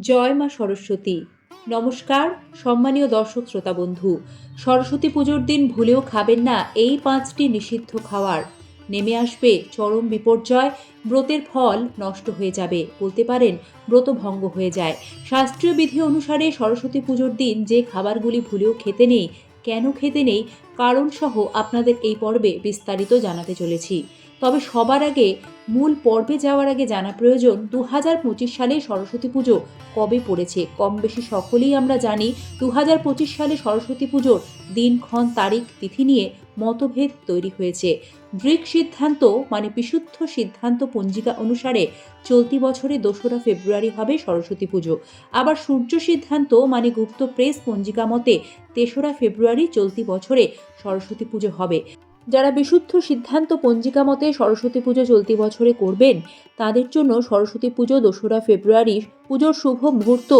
জয় মা সরস্বতী। নমস্কার, সম্মানীয় দর্শক শ্রোতা বন্ধু। সরস্বতী পুজোর দিন ভুলেও খাবেন না এই পাঁচটি নিষিদ্ধ খাওয়ার। নেমে আসবে চরম বিপর্যয়, ব্রতের ফল নষ্ট হয়ে যাবে, বলতে পারেন ব্রত ভঙ্গ হয়ে যায়। শাস্ত্রীয় বিধি অনুসারে সরস্বতী পুজোর দিন যে খাবারগুলি ভুলেও খেতে নেই, কেন খেতে নেই, কারণসহ আপনাদের এই পর্বে বিস্তারিত জানাতে চলেছি। তবে সবার আগে মূল পর্বে যাওয়ার আগে জানা প্রয়োজন দু হাজার পঁচিশ সালে সরস্বতী পুজো কবে পড়েছে? কম বেশি সকলেই আমরা জানি দু হাজার পঁচিশ সালে সরস্বতী পুজোর দিনক্ষণ, তারিখ, তিথি নিয়ে মতভেদ তৈরি হয়েছে। দৃক সিদ্ধান্ত মানে বিশুদ্ধ সিদ্ধান্ত পঞ্জিকা অনুসারে চলতি বছরে দোসরা ফেব্রুয়ারি হবে সরস্বতী পুজো। আবার সূর্য সিদ্ধান্ত মানে গুপ্ত প্রেস পঞ্জিকা মতে তেসরা ফেব্রুয়ারি চলতি বছরে সরস্বতী পুজো হবে। যারা বিশুদ্ধ সিদ্ধান্ত পঞ্জিকা মতে সরস্বতী পুজো চলতি বছরে করবেন, তাদের জন্য সরস্বতী পুজো দোসরা ফেব্রুয়ারি পুজোর শুভ মুহূর্ত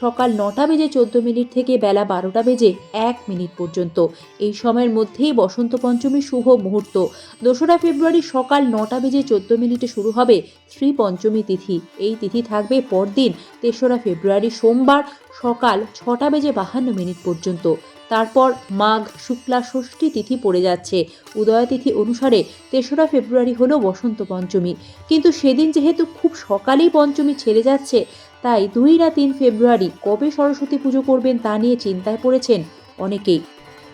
সকাল নটা বেজে চোদ্দ মিনিট থেকে বেলা বারোটা বেজে এক মিনিট পর্যন্ত। এই সময়ের মধ্যেই বসন্ত পঞ্চমী শুভ মুহূর্ত। দোসরা ফেব্রুয়ারি সকাল নটা বেজে চোদ্দ মিনিটে শুরু হবে শ্রী পঞ্চমী তিথি। এই তিথি থাকবে পরদিন, তেসরা ফেব্রুয়ারি সোমবার সকাল ছটা বেজে বাহান্ন মিনিট পর্যন্ত। তারপর মাঘ, শুক্লা, ষষ্ঠী তিথি পড়ে যাচ্ছে। উদয়া তিথি অনুসারে তেসরা ফেব্রুয়ারি হলো বসন্ত পঞ্চমী। কিন্তু সেদিন যেহেতু খুব সকালেই পঞ্চমী ছেড়ে যাচ্ছে তাই দুই না তিন ফেব্রুয়ারি কবে সরস্বতী পুজো করবেন তা নিয়ে চিন্তায় পড়েছেন অনেকেই।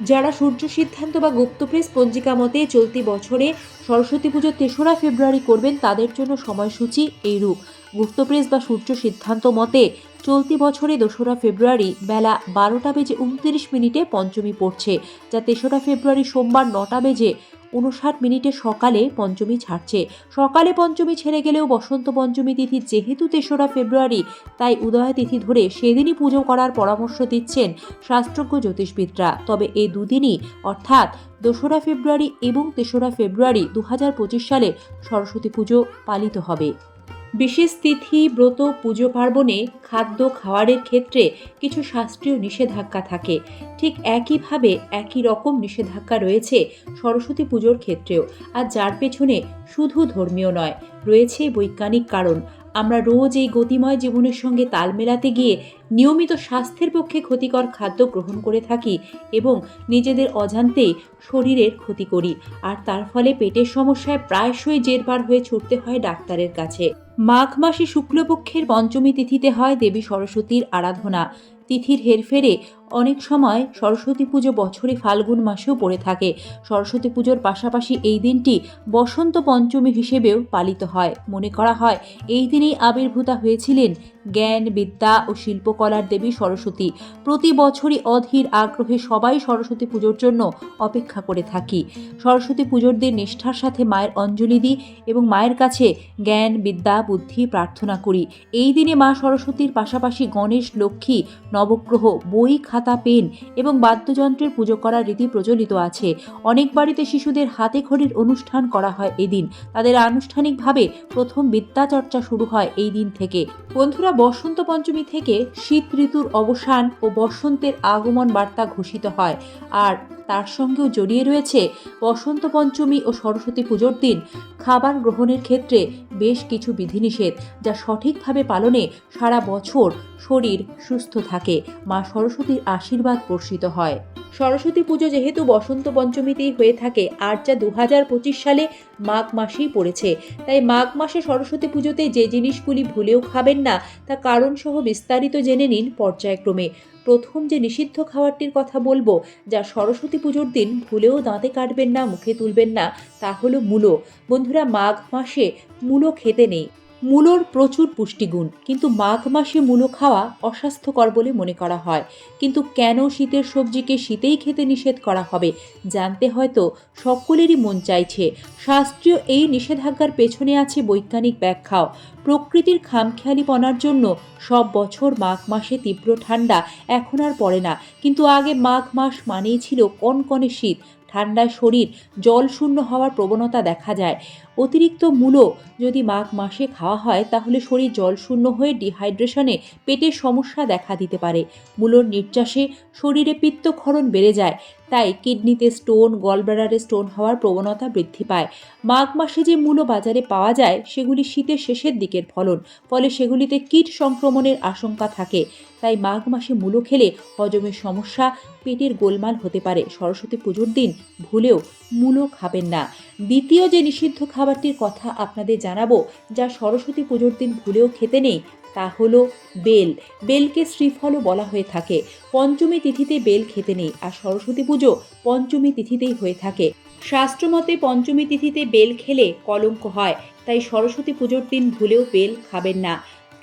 যারা সূর্য সিদ্ধান্ত বা গুপ্তপ্রেস পঞ্জিকা মতে চলতি বছরে সরস্বতী পুজো তেসরা ফেব্রুয়ারি করবেন, তাদের জন্য সময়সূচি এইরূপ। গুপ্তপ্রেস বা সূর্য সিদ্ধান্ত মতে চলতি বছরে দোসরা ফেব্রুয়ারি বেলা বারোটা বেজে উনত্রিশ মিনিটে পঞ্চমী পড়ছে, যা তেসরা ফেব্রুয়ারি সোমবার নটা বেজে উনষাট মিনিটে সকালে পঞ্চমী ছাড়ছে। সকালে পঞ্চমী ছেড়ে গেলেও বসন্ত পঞ্চমী তিথি যেহেতু তেসরা ফেব্রুয়ারি, তাই উদয় তিথি ধরে সেদিনই পুজো করার পরামর্শ দিচ্ছেন শাস্ত্রজ্ঞ জ্যোতিষবিদরা। তবে এই দুদিনই, অর্থাৎ দোসরা ফেব্রুয়ারি এবং তেসরা ফেব্রুয়ারি দু হাজার পঁচিশ সালে সরস্বতী পুজো পালিত হবে। বিশেষ তিথি, ব্রত, পুজো পার্বণে খাদ্য খাওয়ারের ক্ষেত্রে কিছু শাস্ত্রীয় নিষেধাজ্ঞা থাকে। ঠিক একইভাবে একই রকম নিষেধাজ্ঞা রয়েছে সরস্বতী পুজোর ক্ষেত্রেও। আর যার পেছনে শুধু ধর্মীয় নয়, রয়েছে বৈজ্ঞানিক কারণ। আমরা রোজ এই গতিময় জীবনের সঙ্গে তাল মেলাতে গিয়ে নিয়মিত স্বাস্থ্যের পক্ষে ক্ষতিকর খাদ্য গ্রহণ করে থাকি এবং নিজেদের অজান্তেই শরীরের ক্ষতি করি। আর তার ফলে পেটের সমস্যায় প্রায়শই জেরবার হয়ে ছুটতে হয় ডাক্তারের কাছে। মাঘ মাসে শুক্লপক্ষের পঞ্চমী তিথিতে হয় দেবী সরস্বতীর আরাধনা। তিথির হেরফেরে অনেক সময় সরস্বতী পুজো বছরে ফাল্গুন মাসেও পড়ে থাকে। সরস্বতী পুজোর পাশাপাশি এই দিনটি বসন্ত পঞ্চমী হিসেবেও পালিত হয়। মনে করা হয়, এই দিনেই আবির্ভূতা হয়েছিলেন জ্ঞান, বিদ্যা ও শিল্পকলার দেবী সরস্বতী। প্রতি বছরই অধীর আগ্রহে সবাই সরস্বতী পুজোর জন্য অপেক্ষা করে থাকি। সরস্বতী পুজোর দিন নিষ্ঠার সাথে মায়ের অঞ্জলি দিই এবং মায়ের কাছে জ্ঞান, বিদ্যা, বুদ্ধি প্রার্থনা করি। এই দিনে মা সরস্বতীর পাশাপাশি গণেশ, লক্ষ্মী, নবগ্রহ, বই খাতা, পেন এবং বাদ্যযন্ত্রের পুজো করার রীতি প্রচলিত আছে। অনেক বাড়িতে শিশুদের হাতে খড়ির অনুষ্ঠান করা হয় এদিন। তাদের আনুষ্ঠানিকভাবে প্রথম বিদ্যাচর্চা শুরু হয় এই দিন থেকে। বন্ধুরা, বসন্ত পঞ্চমী থেকে শীত ঋতুর অবসান ও বসন্তের আগমন বার্তা ঘোষিত হয়। আর তার সঙ্গেও জড়িয়ে রয়েছে বসন্ত পঞ্চমী ও সরস্বতী পুজোর দিন। খাবার গ্রহণের ক্ষেত্রে বেশ কিছু বিধিনিষেধ, যা সঠিকভাবে পালনে সারা বছর শরীর সুস্থ থাকে। মা সরস্বতীর আশীর্বাদ বর্ষিত হয়। সরস্বতী পুজো যেহেতু বসন্ত পঞ্চমীতেই হয়ে থাকে, আর যা দু হাজার পঁচিশ সালে মাঘ মাসেই পড়েছে। তাই মাঘ মাসে সরস্বতী পুজোতে যে জিনিসগুলি ভুলেও খাবেন না, তা কারণসহ বিস্তারিত জেনে নিন পর্যায়ক্রমে। প্রথম যে নিষিদ্ধ খাবারটির কথা বলব, যা সরস্বতী পুজোর দিন ভুলেও দাঁতে কাটবেন না, মুখে তুলবেন না, তা হলো মূলো। বন্ধুরা, মাঘ মাসে মূলো খেতে নেই। মূলোর প্রচুর পুষ্টিগুণ। কিন্তু মাঘ মাসে মূলো খাওয়া অস্বাস্থ্যকর বলে মনে করা হয়। কিন্তু কেন শীতের সবজিকে শীতেই খেতে নিষেধ করা হবে? জানতে হয়তো সকলেরই মন চাইছে। শাস্ত্রীয় এই নিষেধাজ্ঞার পেছনে আছে বৈজ্ঞানিক ব্যাখ্যাও। প্রকৃতির খামখেয়ালিপনার জন্য সব বছর মাঘ মাসে তীব্র ঠান্ডা এখন আর পড়ে না। কিন্তু আগে মাঘ মাস মানেই ছিল কনকনে শীত। ঠান্ডায় শরীর জল শূন্য হওয়ার প্রবণতা দেখা যায়। অতিরিক্ত মূলো যদি মাঘ মাসে খাওয়া হয়, তাহলে শরীর জলশূন্য হয়ে ডিহাইড্রেশনে পেটের সমস্যা দেখা দিতে পারে। মূলোর নির্যাসে শরীরে পিত্তক্ষরণ বেড়ে যায়, তাই কিডনিতে স্টোন গলব্লাডারে স্টোন হওয়ার প্রবণতা বৃদ্ধি পায়। মাঘ মাসে যে মূলো বাজারে পাওয়া যায়, সেগুলি শীতের শেষের দিকের ফলন, ফলে সেগুলিতে কীট সংক্রমণের আশঙ্কা থাকে। তাই মাঘ মাসে মূলো খেলে হজমের সমস্যা পেটের গোলমাল হতে পারে। সরস্বতী পুজোর দিন ভুলেও মূলো খাবেন না। দ্বিতীয় যে নিষিদ্ধ খাবারটির কথা আপনাদের জানাব, যা সরস্বতী পুজোর দিন ভুলেও খেতে নেই, তা হলো বেল। বেলকে শ্রীফলও বলা হয়ে থাকে। পঞ্চমী তিথিতে বেল খেতে নেই, আর সরস্বতী পুজো পঞ্চমী তিথিতেই হয়ে থাকে। শাস্ত্রমতে পঞ্চমী তিথিতে বেল খেলে কলঙ্ক হয়, তাই সরস্বতী পুজোর দিন ভুলেও বেল খাবেন না।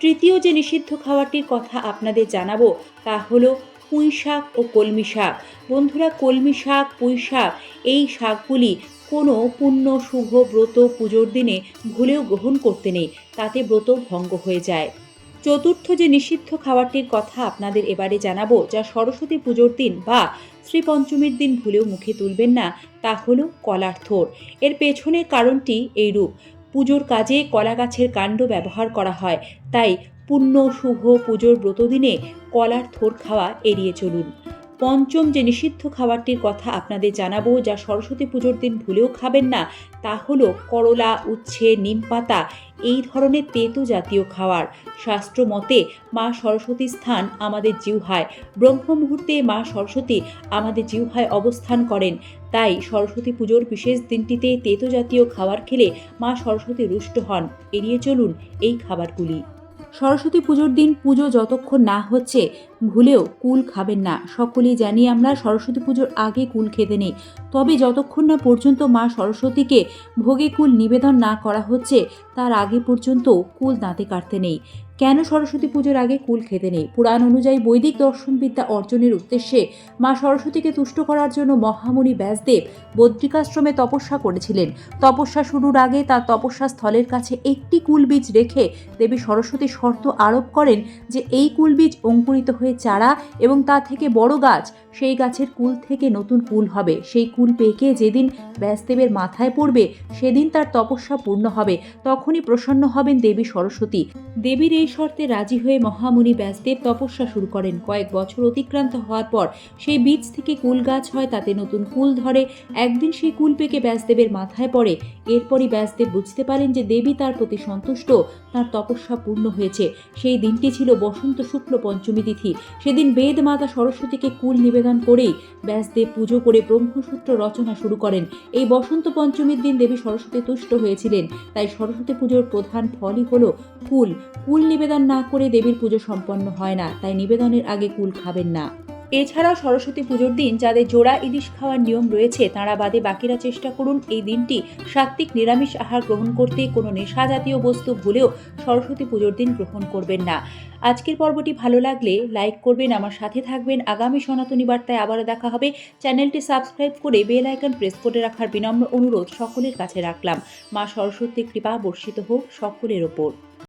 তৃতীয় যে নিষিদ্ধ খাবারটির কথা আপনাদের জানাব, তা হলো পুঁই শাক ও কলমি শাক বন্ধুরা কলমি শাক পুঁই শাক এই শাকগুলি কোনো পুণ্য, শুভ, ব্রত পুজোর দিনে ভুলেও গ্রহণ করতে নেই, তাতে ব্রত ভঙ্গ হয়ে যায়। চতুর্থ যে নিষিদ্ধ খাবারটির কথা আপনাদের এবারে জানাব, যা সরস্বতী পুজোর দিন বা শ্রী পঞ্চমীর দিন ভুলেও মুখে তুলবেন না, তা হলো কলার থোর। এর পেছনের কারণটি এইরূপ। পুজোর কাজে কলা গাছের কাণ্ড ব্যবহার করা হয়, তাই পুণ্য, শুভ, পুজোর ব্রতদিনে কলার থোর খাওয়া এড়িয়ে চলুন। পঞ্চম যে নিষিদ্ধ খাবারটির কথা আপনাদের জানাব, যা সরস্বতী পুজোর দিন ভুলেও খাবেন না, তা হলো করলা, উচ্ছে, নিম পাতা, এই ধরনের তেতো জাতীয় খাবার। শাস্ত্র মতে মা সরস্বতীর স্থান আমাদের জিহ্বায়। ব্রহ্ম মুহূর্তে মা সরস্বতী আমাদের জিহ্বায় অবস্থান করেন। তাই সরস্বতী পুজোর বিশেষ দিনটিতে তেতো জাতীয় খাবার খেলে মা সরস্বতী রুষ্ট হন। এড়িয়ে চলুন এই খাবারগুলি। সরস্বতী পুজোর দিন পুজো যতক্ষণ না হচ্ছে, ভুলেও কুল খাবেন না। সকলেই জানি আমরা সরস্বতী পুজোর আগে কুল খেতে নেই। তবে যতক্ষণ না পর্যন্ত মা সরস্বতীকে ভোগে কুল নিবেদন না করা হচ্ছে, তার আগে পর্যন্ত কুল দাঁতে কাটতে নেই। কেন সরস্বতী পুজোর আগে কুল খেতে নেই? পুরাণ অনুযায়ী বৈদিক দর্শনবিদ্যা অর্জনের উদ্দেশ্যে মা সরস্বতীকে তুষ্ট করার জন্য মহামুনি ব্যাসদেব বদ্রিকাশ্রমে তপস্যা করেছিলেন। তপস্যা শুরুর আগে তার তপস্যা স্থলের কাছে একটি কুল বীজ রেখে দেবী সরস্বতী শর্ত আরোপ করেন যে এই কুল বীজ অঙ্কুরিত হয়ে চারা এবং তা থেকে বড় গাছ, সেই গাছের কুল থেকে নতুন কুল হবে। সেই কুল পেকে যেদিন ব্যাসদেবের মাথায় পড়বে, সেদিন তার তপস্যা পূর্ণ হবে। তখনই প্রসন্ন হবেন দেবী সরস্বতী। দেবীর এই শর্তে রাজি হয়ে মহামুনি ব্যাসদেব তপস্যা শুরু করেন। কয়েক বছর অতিক্রান্ত হওয়ার পর সেই বীজ থেকে কুল গাছ হয়, তাতে নতুন কুল ধরে। একদিন সেই কুল পেকে ব্যাসদেবের মাথায় পড়ে। এরপরই ব্যাসদেব বুঝতে পারেন যে দেবী তার প্রতি সন্তুষ্ট, তার তপস্যা পূর্ণ হয়েছে। সেই দিনটি ছিল বসন্ত শুক্ল পঞ্চমী তিথি। সেদিন বেদ মাতা সরস্বতীকে কুল নিবেদন করেই ব্যাসদেব পুজো করে ব্রহ্মসূত্র রচনা শুরু করেন। এই বসন্ত পঞ্চমীর দিন দেবী সরস্বতী তুষ্ট হয়েছিলেন। তাই সরস্বতী পুজোর প্রধান ফলই হল কুল কুল নিবেদন না করে দেবীর পুজো সম্পন্ন হয় না, তাই নিবেদনের আগে কুল খাবেন না। এছাড়াও সরস্বতী পুজোর দিন যাদের জোড়া ইলিশ খাওয়ার নিয়ম রয়েছে, তাঁরা বাদে বাকিরা চেষ্টা করুন এই দিনটি সাত্ত্বিক নিরামিষ আহার গ্রহণ করতে, কোনো নেশা জাতীয় বস্তু ভুলেও সরস্বতী পুজোর দিন গ্রহণ করবেন না। আজকের পর্বটি ভালো লাগলে লাইক করবেন, আমার সাথে থাকবেন। আগামী সনাতনী বার্তায় আবারও দেখা হবে। চ্যানেলটি সাবস্ক্রাইব করে বেল আইকন প্রেস করে রাখার বিনম্র অনুরোধ সকলের কাছে রাখলাম। মা সরস্বতীর কৃপা বর্ষিত হোক সকলের ওপর।